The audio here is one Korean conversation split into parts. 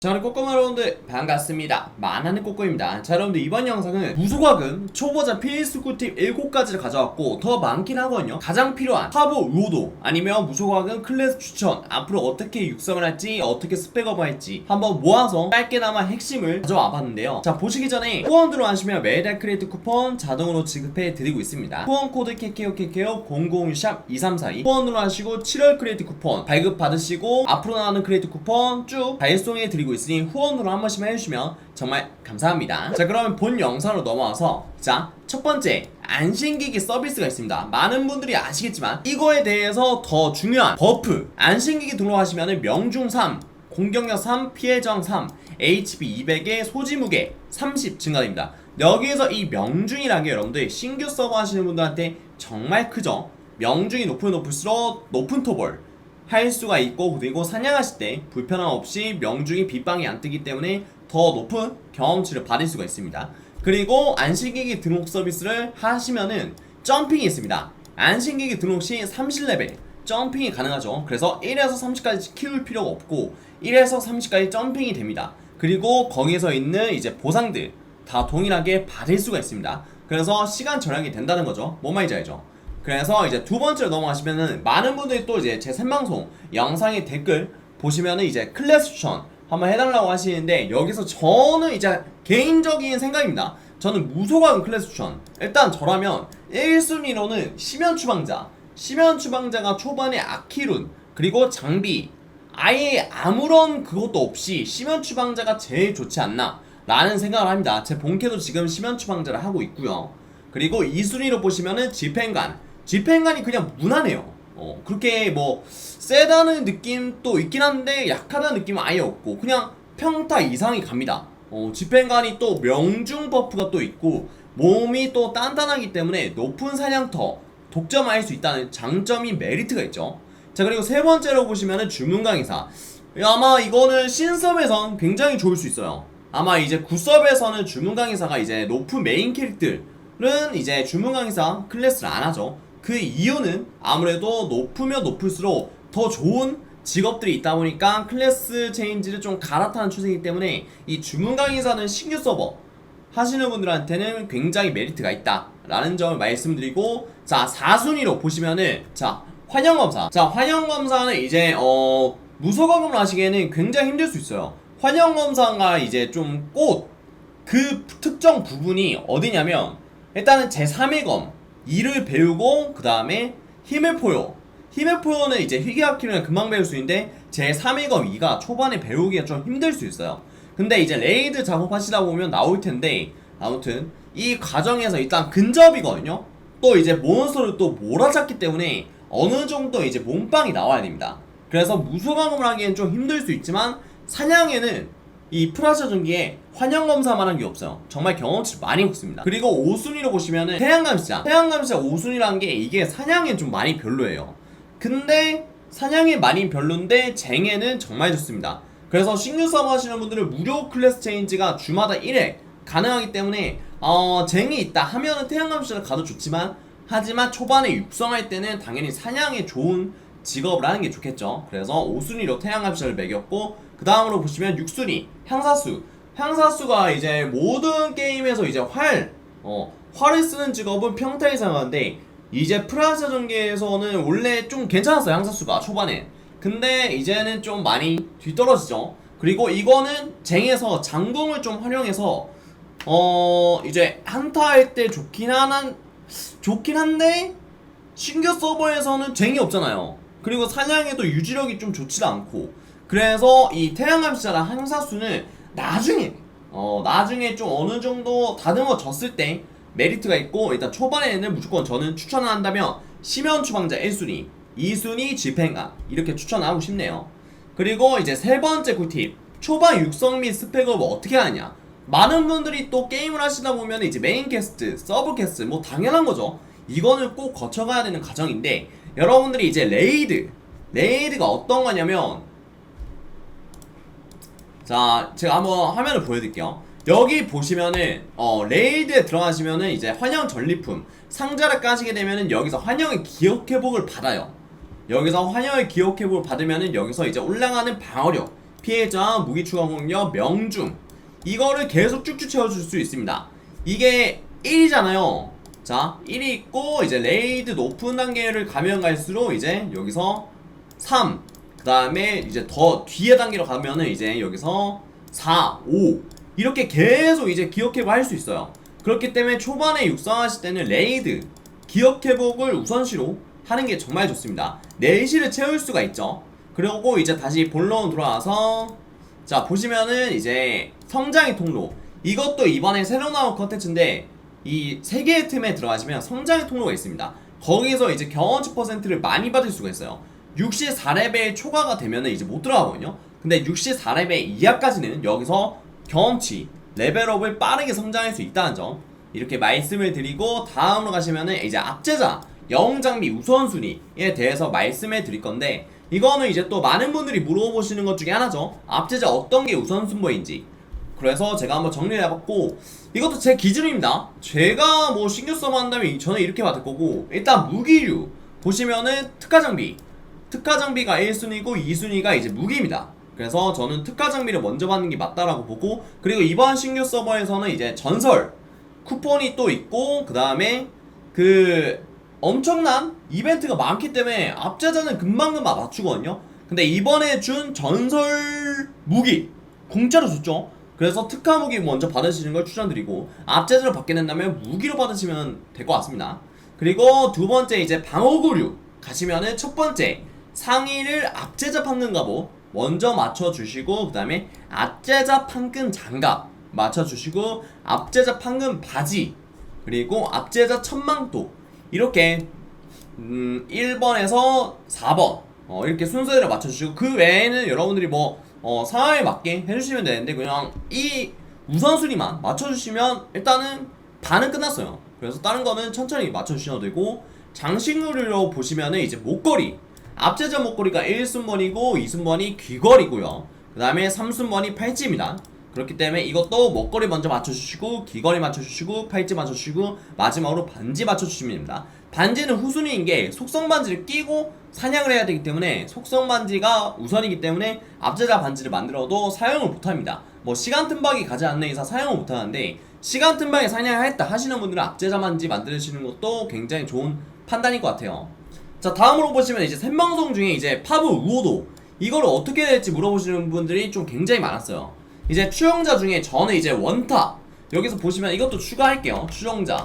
자, 우리 꼬꼬마 여러분들 반갑습니다. 만하는 꼬꼬입니다. 자, 여러분들 이번 영상은 무소과금 초보자 필수 꿀팁 7가지를 가져왔고 더 많긴 하거든요. 가장 필요한 화보 로도 아니면 무소과금 클래스 추천 앞으로 어떻게 육성을 할지 어떻게 스펙업을 할지 한번 모아서 짧게나마 핵심을 가져와 봤는데요. 자, 보시기 전에 후원 들어가시면 매달 크레디트 쿠폰 자동으로 지급해 드리고 있습니다. 후원 코드 KKOKKO 001샵 2342 후원으로 하시고 7월 크레디트 쿠폰 발급 받으시고 앞으로 나오는 크레디트 쿠폰 쭉 발송해 드리고 있으니 후원으로 한 번씩만 해주시면 정말 감사합니다. 자 그러면 본 영상으로 넘어와서 자 첫 번째 안신기기 서비스가 있습니다. 많은 분들이 아시겠지만 이거에 대해서 더 중요한 버프 안신기기 등록하시면 명중 3 공격력 3, 피해 저항 3, HP 200에 소지 무게 30 증가됩니다. 여기에서 이 명중이라는 게 여러분들 신규 서버 하시는 분들한테 정말 크죠. 명중이 높으면 높을수록 높은 토벌 할 수가 있고 그리고 사냥하실 때 불편함 없이 명중이 빗방이 안 뜨기 때문에 더 높은 경험치를 받을 수가 있습니다. 그리고 안신기기 등록 서비스를 하시면은 점핑이 있습니다. 안신기기 등록 시 30레벨 점핑이 가능하죠. 그래서 1에서 30까지 키울 필요가 없고 1에서 30까지 점핑이 됩니다. 그리고 거기서 있는 이제 보상들 다 동일하게 받을 수가 있습니다. 그래서 시간 절약이 된다는 거죠. 뭔 말인지 알죠? 그래서 이제 두 번째로 넘어가시면은 많은 분들이 또 이제 제 생방송 영상의 댓글 보시면은 이제 클래스 추천 한번 해달라고 하시는데 여기서 저는 이제 개인적인 생각입니다. 저는 무소가금 클래스 추천. 일단 저라면 1순위로는 심연 추방자. 심연 추방자가 초반에 아키룬 그리고 장비 아예 아무런 그것도 없이 심연 추방자가 제일 좋지 않나 라는 생각을 합니다. 제 본캐도 지금 심연 추방자를 하고 있고요. 그리고 2순위로 보시면은 집행관. 집행관이 그냥 무난해요. 어, 그렇게 뭐 세다는 느낌도 있긴 한데 약하다는 느낌은 아예 없고 그냥 평타 이상이 갑니다. 어, 집행관이 또 명중 버프가 또 있고 몸이 또 단단하기 때문에 높은 사냥터 독점할 수 있다는 장점이 메리트가 있죠. 자 그리고 세 번째로 보시면은 주문 강의사. 아마 이거는 신섭에선 굉장히 좋을 수 있어요. 아마 이제 구섭에서는 주문 강의사가 이제 높은 메인 캐릭들은 이제 주문 강의사 클래스를 안 하죠. 그 이유는 아무래도 높으면 높을수록 더 좋은 직업들이 있다 보니까 클래스 체인지를 좀 갈아타는 추세이기 때문에 이 주문 강의사는 신규 서버 하시는 분들한테는 굉장히 메리트가 있다 라는 점을 말씀드리고 자 4순위로 보시면은 자 환영검사. 자 환영검사는 이제 어 무소검을 하시기에는 굉장히 힘들 수 있어요. 환영검사가 이제 좀꼭그 특정 부분이 어디냐면 일단은 제3의 검 이를 배우고 그 다음에 힘의 포효. 힘의 포효는 이제 희귀학기는 금방 배울 수 있는데 제3의 검 2가 초반에 배우기가 좀 힘들 수 있어요. 근데 이제 레이드 작업하시다 보면 나올 텐데 아무튼 이 과정에서 일단 근접이거든요. 또 이제 몬스터를 또 몰아잡기 때문에 어느 정도 이제 몸빵이 나와야 됩니다. 그래서 무소강음을 하기엔 좀 힘들 수 있지만 사냥에는 이 프라샤 전기에 환영검사만 한 게 없어요. 정말 경험치를 많이 먹습니다. 그리고 5순위로 보시면은 태양감시자. 태양감시자 5순위라는 게 이게 사냥에 좀 많이 별로예요. 근데 사냥에 많이 별론데 쟁에는 정말 좋습니다. 그래서 신규 서버 하시는 분들은 무료 클래스 체인지가 주마다 1회 가능하기 때문에 어, 쟁이 있다 하면은 태양감시를 가도 좋지만 하지만 초반에 육성할 때는 당연히 사냥에 좋은 직업을 하는 게 좋겠죠. 그래서 5순위로 태양감시를 매겼고 그 다음으로 보시면 6순위 향사수. 향사수가 이제 모든 게임에서 이제 활, 어, 활을 쓰는 직업은 평타 이상한데 이제 프라자 전개에서는 원래 좀 괜찮았어요 향사수가 초반에. 근데 이제는 좀 많이 뒤떨어지죠. 그리고 이거는 쟁에서 장궁을 좀 활용해서 어 이제 한타 할 때 좋긴 하는 좋긴 한데 신규 서버에서는 쟁이 없잖아요. 그리고 사냥에도 유지력이 좀 좋지도 않고 그래서 이 태양감 시자랑 항사수는 나중에 어 나중에 좀 어느 정도 다듬어졌을 때 메리트가 있고 일단 초반에는 무조건 저는 추천을 한다면 심연 추방자 1순위 2순위 집행관 이렇게 추천하고 싶네요. 그리고 이제 세 번째 꿀팁 초반 육성 및 스펙업을 어떻게 하느냐. 많은 분들이 또 게임을 하시다 보면 이제 메인 캐스트, 서브 캐스트 뭐 당연한 거죠. 이거는 꼭 거쳐가야 되는 과정인데 여러분들이 이제 레이드 레이드가 어떤 거냐면 자, 제가 한번 화면을 보여드릴게요. 여기 보시면은 어, 레이드에 들어가시면은 이제 환영 전리품 상자를 까시게 되면은 여기서 환영의 기억 회복을 받아요. 여기서 환영의 기억 회복을 받으면은 여기서 이제 올라가는 방어력 피해자, 무기 추가 공격, 명중 이거를 계속 쭉쭉 채워줄 수 있습니다. 이게 1이잖아요. 자, 1이 있고 이제 레이드 높은 단계를 가면 갈수록 이제 여기서 3, 그 다음에 이제 더 뒤에 단계로 가면은 이제 여기서 4, 5 이렇게 계속 이제 기억회복 할수 있어요. 그렇기 때문에 초반에 육성하실 때는 레이드 기억회복을 우선시로 하는 게 정말 좋습니다. 내실을 채울 수가 있죠. 그리고 이제 다시 본론 돌아와서 자 보시면은 이제 성장의 통로 이것도 이번에 새로 나온 컨텐츠인데 이 세 개의 틈에 들어가시면 성장의 통로가 있습니다. 거기서 이제 경험치 퍼센트를 많이 받을 수가 있어요. 64레벨 초과가 되면은 이제 못 들어가거든요. 근데 64레벨 이하까지는 여기서 경험치 레벨업을 빠르게 성장할 수 있다는 점 이렇게 말씀을 드리고 다음으로 가시면은 이제 압제자 영웅 장비 우선순위에 대해서 말씀해 드릴 건데 이거는 이제 또 많은 분들이 물어보시는 것 중에 하나죠. 압제자 어떤 게 우선순위인지. 그래서 제가 한번 정리를 해봤고 이것도 제 기준입니다. 제가 뭐 신규 서버 한다면 저는 이렇게 받을 거고 일단 무기류 보시면은 특화 장비 특화 장비가 1순위고 2순위가 이제 무기입니다. 그래서 저는 특화 장비를 먼저 받는 게 맞다라고 보고 그리고 이번 신규 서버에서는 이제 전설 쿠폰이 또 있고 그 다음에 그 엄청난 이벤트가 많기 때문에 압제자는 금방금방 맞추거든요. 근데 이번에 준 전설 무기 공짜로 줬죠. 그래서 특화 무기 먼저 받으시는 걸 추천드리고 압제자를 받게 된다면 무기로 받으시면 될 것 같습니다. 그리고 두 번째 이제 방어구류 가시면은 첫 번째 상의를 압제자 판금 갑옷 먼저 맞춰주시고 그 다음에 압제자 판금 장갑 맞춰주시고 압제자 판금 바지 그리고 압제자 천망도. 이렇게 음, 1번에서 4번. 어, 이렇게 순서대로 맞춰주시고 그 외에는 여러분들이 뭐 어, 상황에 맞게 해주시면 되는데 그냥 이 우선순위만 맞춰주시면 일단은 반은 끝났어요. 그래서 다른 거는 천천히 맞춰주셔도 되고 장식물로 보시면은 이제 목걸이 앞제자 목걸이가 1순번이고 2순번이 귀걸이고요. 그 다음에 3순번이 팔찌입니다. 그렇기 때문에 이것도 목걸이 먼저 맞춰주시고 귀걸이 맞춰주시고 팔찌 맞춰주시고 마지막으로 반지 맞춰주시면 됩니다. 반지는 후순위인 게 속성 반지를 끼고 사냥을 해야 되기 때문에 속성 반지가 우선이기 때문에 앞제자 반지를 만들어도 사용을 못합니다. 뭐 시간 틈박이 가지 않는 이상 사용을 못하는데 시간 틈박에 사냥을 했다 하시는 분들은 앞제자 반지 만드시는 것도 굉장히 좋은 판단일 것 같아요. 자 다음으로 보시면 이제 생방송 중에 이제 파브 우호도 이거를 어떻게 될지 물어보시는 분들이 좀 굉장히 많았어요. 이제 추종자 중에 저는 이제 원탑 여기서 보시면 이것도 추가할게요. 추종자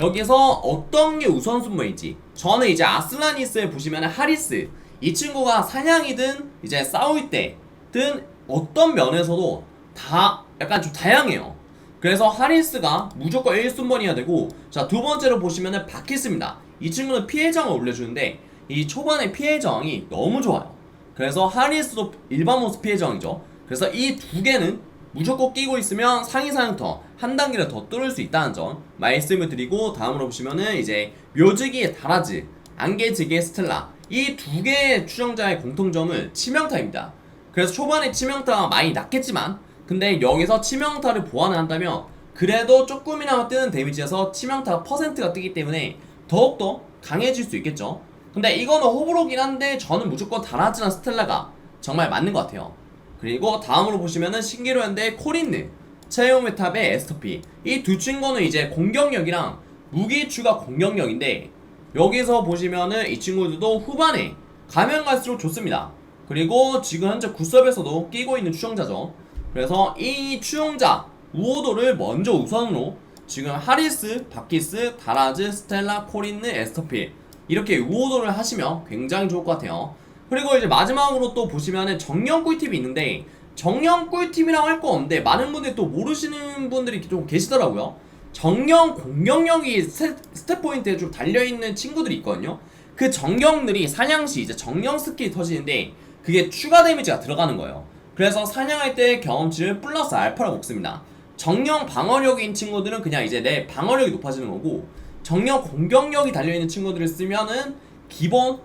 여기서 어떤 게 우선순위인지 저는 이제 아슬라니스에 보시면 하리스 이 친구가 사냥이든 이제 싸울 때든 어떤 면에서도 다 약간 좀 다양해요. 그래서 하리스가 무조건 1순번이어야 되고 자 두 번째로 보시면은 바키스입니다. 이 친구는 피해정을 올려주는데 이 초반에 피해정이 너무 좋아요. 그래서 하리스도 일반 모습 피해정이죠. 그래서 이 두 개는 무조건 끼고 있으면 상위 사냥터 한 단계를 더 뚫을 수 있다는 점 말씀을 드리고 다음으로 보시면은 이제 묘지기의 다라즈, 안개지기의 스텔라 이 두 개의 추정자의 공통점은 치명타입니다. 그래서 초반에 치명타가 많이 낮겠지만 근데 여기서 치명타를 보완을 한다면 그래도 조금이나마 뜨는 데미지에서 치명타 퍼센트가 뜨기 때문에 더욱더 강해질 수 있겠죠. 근데 이거는 호불호긴 한데 저는 무조건 다라즈나 스텔라가 정말 맞는 것 같아요. 그리고 다음으로 보시면은 신기로 현대 코린느, 체오메 탑의 에스터피 이 두 친구는 이제 공격력이랑 무기 추가 공격력인데 여기서 보시면은 이 친구들도 후반에 가면 갈수록 좋습니다. 그리고 지금 현재 굿섭에서도 끼고 있는 추종자죠. 그래서 이 추종자 우호도를 먼저 우선으로 지금 하리스, 바키스, 다라즈, 스텔라, 코린느, 에스터필 이렇게 우호도를 하시면 굉장히 좋을 것 같아요. 그리고 이제 마지막으로 또 보시면은 정령 꿀팁이 있는데 정령 꿀팁이라고 할 거 없는데 많은 분들이 또 모르시는 분들이 좀 계시더라고요. 정령 공격력이 스- 스텝 포인트에 좀 달려있는 친구들이 있거든요. 그 정령들이 사냥시 이제 정령 스킬이 터지는데 그게 추가 데미지가 들어가는 거예요. 그래서 사냥할 때 경험치를 플러스 알파로 먹습니다. 정령 방어력인 친구들은 그냥 이제 내 방어력이 높아지는 거고 정령 공격력이 달려있는 친구들을 쓰면은 기본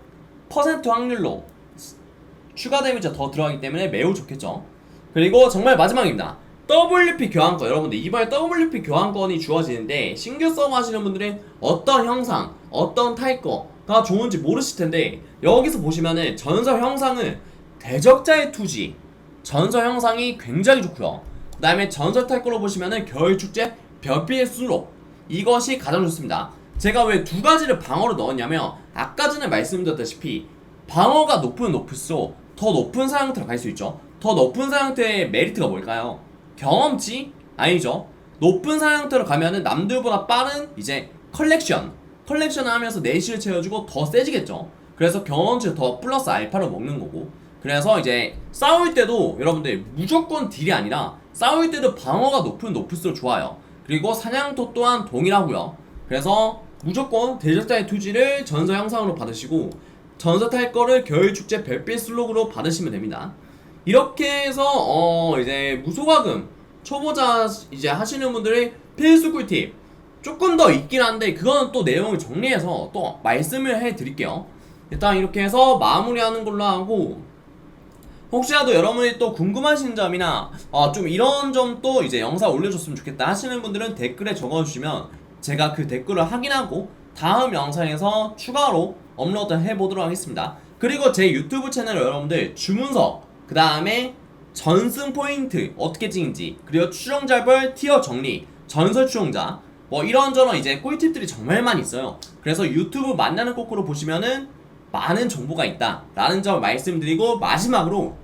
퍼센트 확률로 추가 데미지가 더 들어가기 때문에 매우 좋겠죠. 그리고 정말 마지막입니다. WP 교환권 여러분들 이번에 WP 교환권이 주어지는데 신규 서버 하시는 분들은 어떤 형상, 어떤 타입거가 좋은지 모르실 텐데 여기서 보시면은 전설 형상은 대적자의 투지 전설 형상이 굉장히 좋고요. 그 다음에 전설 탈 거로 보시면은 겨울축제 별빛의 수록 이것이 가장 좋습니다. 제가 왜 두 가지를 방어로 넣었냐면 아까 전에 말씀드렸다시피 방어가 높으면 높을수록 더 높은 사양태로 갈 수 있죠. 더 높은 사양태의 메리트가 뭘까요? 경험치? 아니죠. 높은 사양태로 가면은 남들보다 빠른 이제 컬렉션 컬렉션을 하면서 내실을 채워주고 더 세지겠죠. 그래서 경험치를 더 플러스 알파로 먹는 거고 그래서 이제 싸울 때도 여러분들 무조건 딜이 아니라 싸울 때도 방어가 높으면 높을수록 좋아요. 그리고 사냥도 또한 동일하고요. 그래서 무조건 대적자의 투지를 전설 형상으로 받으시고 전설 탈 거를 겨울 축제 별빛 슬록으로 받으시면 됩니다. 이렇게 해서 어 이제 무소가금 초보자 이제 하시는 분들의 필수 꿀팁 조금 더 있긴 한데 그거는 또 내용을 정리해서 또 말씀을 해드릴게요. 일단 이렇게 해서 마무리하는 걸로 하고 혹시라도 여러분이 또 궁금하신 점이나 어, 좀 이런 점도 이제 영상 올려줬으면 좋겠다 하시는 분들은 댓글에 적어주시면 제가 그 댓글을 확인하고 다음 영상에서 추가로 업로드 해보도록 하겠습니다. 그리고 제 유튜브 채널 여러분들 주문서 그 다음에 전승 포인트 어떻게 찍는지 그리고 추종자별 티어 정리 전설 추종자 뭐 이런저런 이제 꿀팁들이 정말 많이 있어요. 그래서 유튜브 만나는 꼬꾸로 보시면은 많은 정보가 있다 라는 점 말씀드리고 마지막으로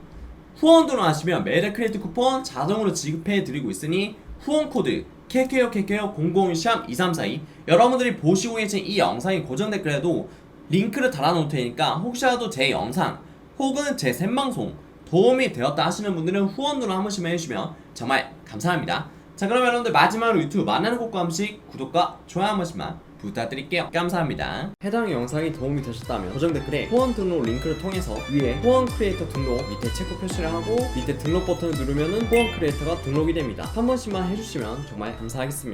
후원 등록하시면 메르 크레디트 쿠폰 자동으로 지급해 드리고 있으니 후원 코드 KKO KKO 001샵 2342 여러분들이 보시고 계신 이 영상이 고정 댓글에도 링크를 달아놓을 테니까 혹시라도 제 영상 혹은 제 생방송 도움이 되었다 하시는 분들은 후원 등록 한 번씩만 해주시면 정말 감사합니다. 자 그럼 여러분들 마지막으로 유튜브 만나는 곳과 함씩 구독과 좋아요 한 번씩만 부탁드릴게요. 감사합니다. 해당 영상이 도움이 되셨다면 고정 댓글에 후원 등록 링크를 통해서 위에 후원 크리에이터 등록 밑에 체크 표시를 하고 밑에 등록 버튼을 누르면은 후원 크리에이터가 등록이 됩니다. 한 번씩만 해주시면 정말 감사하겠습니다.